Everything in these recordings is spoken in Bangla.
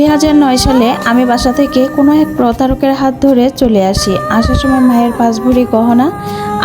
দুই হাজার নয় সালে আমি বাসা থেকে কোনো এক প্রতারকের হাত ধরে চলে আসি। আসার সময় মায়ের পাঁচ ভরি গহনা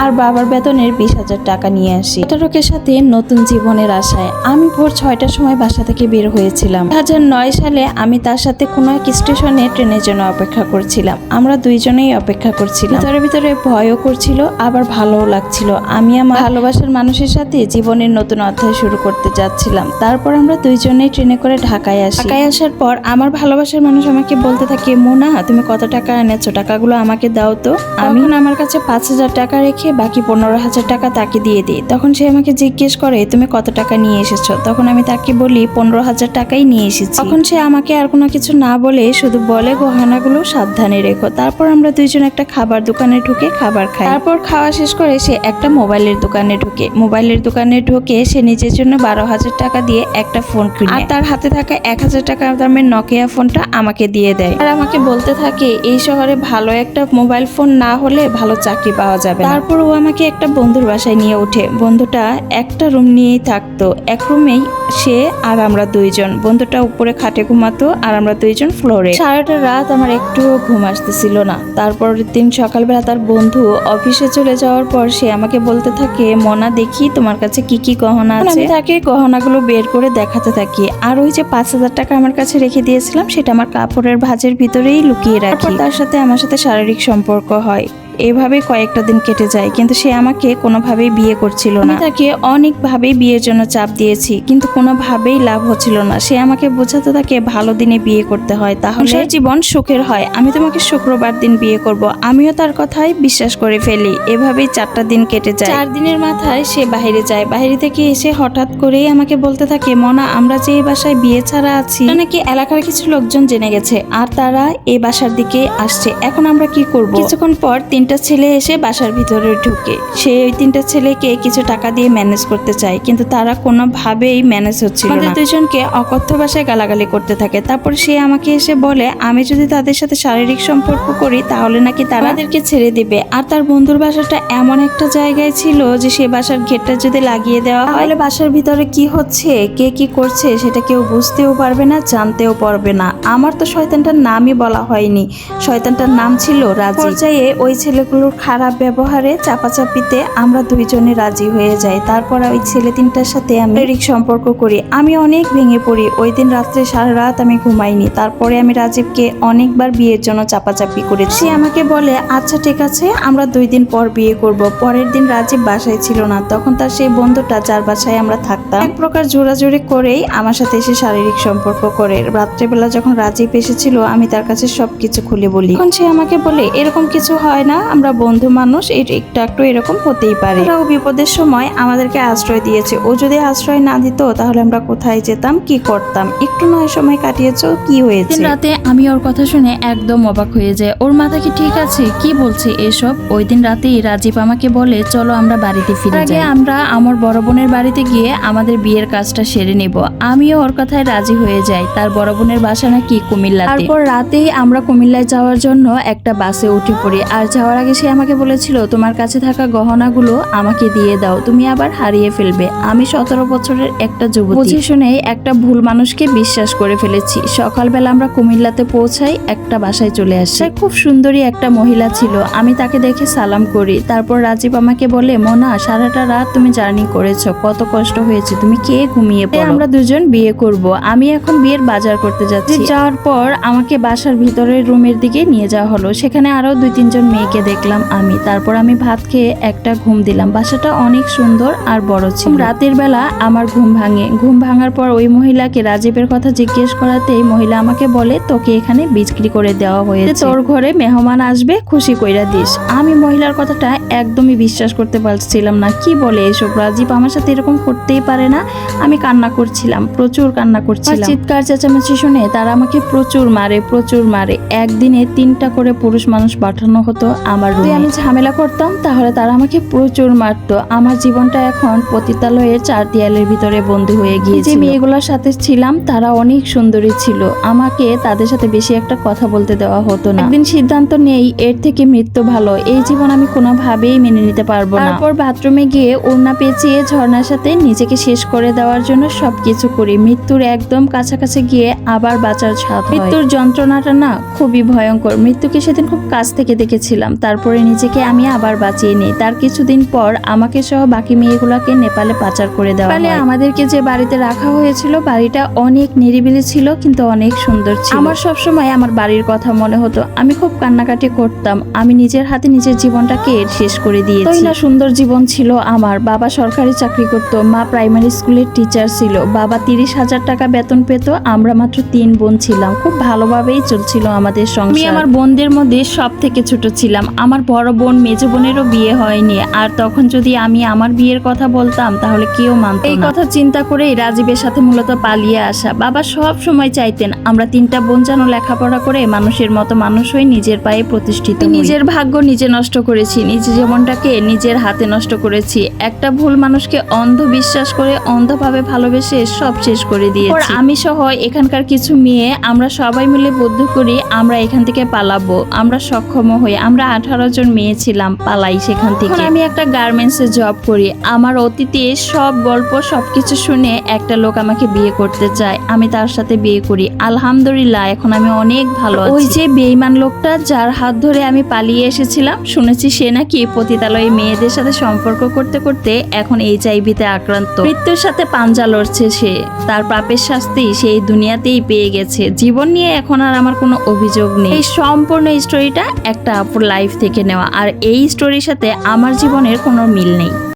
আর বাবার বেতনের বিশ হাজার টাকা নিয়ে আসি। প্রতারকের সাথে নতুন জীবনের আশায় আমি ভোর ছয়টার সময় বাসা থেকে বের হয়েছিলাম। দুই হাজার নয় সালে আমি তার সাথে কোনো এক স্টেশনে ট্রেনের জন্য অপেক্ষা করছিলাম। আমরা দুইজনেই অপেক্ষা করছিলাম। ভিতরে ভিতরে ভয়ও করছিল, আবার ভালোও লাগছিল। আমি আমার ভালোবাসার মানুষের সাথে জীবনের নতুন অধ্যায় শুরু করতে যাচ্ছিলাম। তারপর আমরা দুইজনেই ট্রেনে করে ঢাকায় আসি। ঢাকায় আসার পর আমার ভালোবাসার মানুষ আমাকে বলতে থাকে মোনা তুমি কত টাকা এনেছো? টাকাগুলো আমাকে দাও তো। আমি আমার কাছে পাঁচ হাজার টাকা রেখে বাকি পনেরো হাজার টাকা তাকে দিয়ে দিই। তখন সে আমাকে জিজ্ঞেস করে তুমি কত টাকা নিয়ে এসেছ? তখন আমি তাকে বলি পনেরো হাজার টাকাই নিয়ে এসেছি। তখন সে আমাকে আর কোনো কিছু না বলে শুধু বলে গহনাগুলো সাবধানে রেখো। তারপর আমরা দুইজন একটা খাবার দোকানে ঢুকে খাবার খাই। তারপর খাওয়া শেষ করে সে একটা মোবাইলের দোকানে ঢুকে। মোবাইলের দোকানে ঢুকে সে নিজের জন্য বারো হাজার টাকা দিয়ে একটা ফোন কিনে। আর তার হাতে থাকা এক হাজার টাকা দামের নকিয়া ফোনটা আমাকে দিয়ে দেয়। আর আমাকে বলতে থাকে, এই শহরে ভালো একটা মোবাইল ফোন না হলে ভালো চাকরি পাওয়া যাবে তারপর ও আমাকে একটা বন্ধুর বাসায় নিয়ে ওঠে। বন্ধুটা একটা রুম নিয়েই থাকতো। এক রুমেই সে আর আমরা দুইজন। বন্ধুটা উপরে খাটে ঘুমাতো আর আমরা দুইজন ফ্লোরে। সারাটা রাত আমার একটুও ঘুম আসতেছিল না। তারপর দিন সকালবেলা তার বন্ধু অফিসে চলে যাওয়ার পর সে আমাকে বলতে থাকে মনা দেখি তোমার কাছে কি কি গহনা আছে আমি তাকে গহনাগুলো বের করে দেখাতে থাকি। আর ওই যে পাঁচ হাজার টাকা আমার কাছে রেখে দিয়েছিলাম সেটা আমার কাপড়ের ভাঁজের ভিতরেই লুকিয়ে রাখি। তার সাথে আমার সাথে শারীরিক সম্পর্ক হয়। এভাবে কয়েকটা দিন কেটে যায় কিন্তু সে আমাকে কোনোভাবেই বিয়ে করছিল না। তাকে অনেকভাবেই বিয়ের জন্য চাপ দিয়েছি কিন্তু কোনোভাবেই লাভ হচ্ছিল না। সে আমাকে বোঝাতে থাকে ভালো দিনে বিয়ে করতে হয় তাহলে জীবন সুখের হয়। আমি তোমাকে শুক্রবার দিন বিয়ে করব। আমিও তার কথাই বিশ্বাস করে ফেলি। এভাবেই চারটা দিন কেটে যায়। চার দিনের মাথায় সে বাইরে যায়। বাইরে থেকে এসে হঠাৎ করেই আমাকে বলতে থাকে মনা আমরা যে এই বাসায় বিয়ে ছাড়া আছি নাকি এলাকার কিছু লোকজন জেনে গেছে আর তারা এই বাসার দিকে আসছে। এখন আমরা কি করব? কিছুক্ষণ পর তিনটা ছেলে এসে বাসার ভিতরে ঢুকে। সে ওই তিনটা ছেলেকে কিছু টাকা দিয়ে ম্যানেজ করতে চায় কিন্তু তারা কোনোভাবেই ম্যানেজ হচ্ছিল না। দুজনকে অকথ্য ভাষায় গালাগালি করতে থাকে। তারপর সে আমাকে এসে বলে আমি যদি তাদের সাথে শারীরিক সম্পর্ক করি তাহলে নাকি তারা তাদেরকে ছেড়ে দিবে। আর তার বন্ধুর বাসাটা এমন একটা জায়গায় ছিল যে সে বাসার গেটটা যদি লাগিয়ে দেওয়া হয় তাহলে বাসার ভিতরে কি হচ্ছে কে কি করছে সেটা কেউ বুঝতেও পারবে না জানতেও পারবে না। আমার তো শয়তানটার নামই বলা হয়নি। শয়তানটার নাম ছিল রাজি। পর্যায়ে ওই ছেলেগুলোর খারাপ ব্যবহারে চাপাচাপিতে আমরা দুইজনে রাজি হয়ে যাই। তারপর ওই ছেলে তিনটার সাথে আমি শারীরিক সম্পর্ক করি। আমি অনেক ভেঙে পড়ি। ওই দিন রাত্রে সারা রাত আমি ঘুমাইনি। তারপরে আমি রাজীবকে অনেকবার বিয়ের জন্য চাপাচাপি করেছি। আমাকে বলে আচ্ছা ঠিক আছে, আমরা দুই দিন পর বিয়ে করব। পরের দিন রাজীব বাসায় ছিল না। তখন তার সেই বন্ধুটা যার বাসায় আমরা থাকতাম, এক প্রকার জোরাজোরি করেই আমার সাথে এসে শারীরিক সম্পর্ক করে। রাত্রেবেলা যখন রাজীব এসেছিল, আমি তার কাছে সবকিছু খুলে বলি। তখন সে আমাকে বলে, এরকম কিছু হয় না। আমরা বন্ধু মানুষ একটু একটু এরকম হতেই পারে। ও বিপদের সময় আমাদেরকে আশ্রয় দিয়েছে। ও যদি আশ্রয় না দিত তাহলে আমরা কোথায় যেতাম কি করতাম? একটু নয় সময় কাটিয়েছো কি হয়েছে? রাতে আমি ওর কথা শুনে একদম অবাক হয়ে যায় ওর মাথা কি ঠিক আছে? কি বলছে এসব? ওই দিন রাতেই রাজীব আমাকে বলে চলো আমরা বাড়িতে ফিরে আগে আমরা আমার বড় বোনের বাড়িতে গিয়ে আমাদের বিয়ের কাজটা সেরে নেব। আমিও ওর কথায় রাজি হয়ে যাই। তার বড় বোনের বাসা নাকি কুমিল্লাতে। তারপর রাতেই আমরা কুমিল্লায় যাওয়ার জন্য একটা বাসে উঠে পড়ি। আর যাওয়ার আগে সে আমাকে বলেছিল তোমার কাছে থাকা গহনাগুলো আমাকে দিয়ে দাও তুমি আবার হারিয়ে ফেলবে। আমি সতেরো বছরের একটা যুবক বুঝে শুনে একটা ভুল মানুষকে বিশ্বাস করে ফেলেছি। সকালবেলা আমরা কুমিল্লাতে পৌঁছাই একটা বাসায় চলে আসি। খুব সুন্দরী একটা মহিলা ছিল। আমি তাকে দেখে সালাম করি। তারপর রাজীব আমাকে বলে মোনা সারাটা রাত তুমি জার্নি করেছ কত কষ্ট হয়েছে তুমি কে ঘুমিয়ে পড়ো? আমরা দুজন বিয়ে করব। আমি এখন বিয়ের বাজার করতে যাচ্ছি। যাওয়ার পর আমাকে বাসার ভিতরের রুমের দিকে নিয়ে যাওয়া হলো। সেখানে আরও দুই তিনজন মেয়েকে দেখলাম আমি। তারপর আমি ভাত খেয়ে একটা ঘুম দিলাম। বাসাটা অনেক সুন্দর আর বড় ছিল। রাতের বেলা আমার ঘুম ভাঙে। ঘুম ভাঙার পর ওই মহিলাকে রাজীবের কথা জিজ্ঞেস করাতেই মহিলা আমাকে বলে, তোকে এখানে বিক্রি করে দেওয়া হয়েছে। তোর ঘরে মেহমান আসবে, খুশি কইরা দিস। আমি মহিলার কথাটা একদমই বিশ্বাস করতে পারছিলাম না। কি বলে এসব? রাজীব আমার সাথে এরকম করতেই পারে না। আমি কান্না করছিলাম, প্রচুর কান্না করছিলাম। চিৎকার চেঁচামেচি শুনে তারা আমাকে প্রচুর মারে প্রচুর মারে। একদিনে তিনটা করে পুরুষ মানুষ পাঠানো হতো। আমার রুমে। আমি ঝামেলা করতাম তাহলে তারা আমাকে প্রচুর মারতো। আমার জীবনটা এখন পতিতালয়ের চার দেয়ালের ভিতরে বন্দী হয়ে গিয়েছে যে মেয়েগুলোর সাথে ছিলাম তারা অনেক সুন্দরী ছিল। আমাকে তাদের সাথে বেশি একটা কথা বলতে দেওয়া হতো না। একদিন সিদ্ধান্ত নেই এর থেকে মৃত্যু ভালো। এই জীবন আমি কোনোভাবেই মেনে নিতে পারব না। তারপর বাথরুমে গিয়ে ওড়না পেঁচিয়ে ঝর্ণার সাথে নিজেকে শেষ করে দেওয়ার জন্য সবকিছু করি। মৃত্যুর একদম কাছাকাছি গিয়ে আবার বাঁচার ছাদ মৃত্যুর যন্ত্রণাটা না খুবই ভয়ঙ্কর। মৃত্যুকে সেদিন খুব কাছ থেকে দেখেছিলাম। তারপরে নিজেকে আমি আবার বাঁচিয়ে নিই। তার কিছুদিন পর আমাকে সহ বাকি মেয়েগুলোকে নেপালে পাচার করে দেওয়া নেপালে আমাদেরকে যে বাড়িতে রাখা হয়েছিল বাড়িটা অনেক নিরিবিলি ছিল কিন্তু অনেক সুন্দর ছিল। আমার সব সময় আমার বাড়ির কথা মনে হতো। আমি খুব কান্নাকাটি করতাম। আমি নিজের হাতে নিজের জীবনটাকে শেষ করে দিয়েছি। না সুন্দর জীবন ছিল আমার। বাবা সরকারি চাকরি করত মা প্রাইমারি স্কুলের টিচার ছিল। বাবা তিরিশ হাজার টাকা বেতন পেত আমরা মাত্র তিন বোন ছিলাম। খুব ভালোভাবেই চলছিল আমাদের সঙ্গে আমি আমার বোনদের মধ্যে সব থেকে ছোট ছিলাম। আমার বড় বোন মেজ বোনেরও বিয়ে হয়নি আর তখন যদি আমি আমার বিয়ের কথা বলতাম তাহলে কেউ মানত এই কথা চিন্তা করেই রাজীবের সাথে মূলত পালিয়ে আসা। বাবা সব সময় চাইতেন আমরা তিনটা বোন যেন লেখাপড়া করে মানুষের মতো মানুষ হয়ে নিজের পায়ে প্রতিষ্ঠিত। নিজের ভাগ্য নিজে নষ্ট করেছি নিজের জীবনটাকে নিজের হাতে নষ্ট করেছি। একটা ভুল মানুষকে অন্ধ বিশ্বাস করে অন্ধভাবে ভালোবেসে সব শেষ করে দিয়েছি। আমি সহ এখানকার কিছু মেয়ে আমরা সবাই মিলে বুদ্ধ করি আমরা এখান থেকে পালাবো আমরা সক্ষম হই আমরা আঠারো জন মেয়ে ছিলাম পালাই সেখান থেকে। আমি একটা গার্মেন্টসে জব করি। আমার অতীতে সব গল্প সবকিছু শুনে একটা লোক আমাকে বিয়ে করতে চায়। আমি তার সাথে বিয়ে করি। আলহামদুলিল্লাহ এখন আমি অনেক ভালো ওই যে বেইমান লোকটা যার হাত ধরে আমি পালিয়ে এসেছিলাম শুনেছি সে নাকি পতিতালয়ে মেয়েদের সাথে সম্পর্ক করতে করতে এখন এইচআইভিতে আক্রান্ত। মৃত্যুর সাথে পাঞ্জা লড়ছে সে। তার পাপের শাস্তি সেই দুনিয়াতেই পেয়ে গেছে। জীবন নিয়ে এখন আর আমার কোনো অভিযোগ নেই। এই সম্পূর্ণ স্টোরিটা একটা আপুর লাইফ থেকে নেওয়া। আর এই স্টোরির সাথে আমার জীবনের কোনো মিল নেই।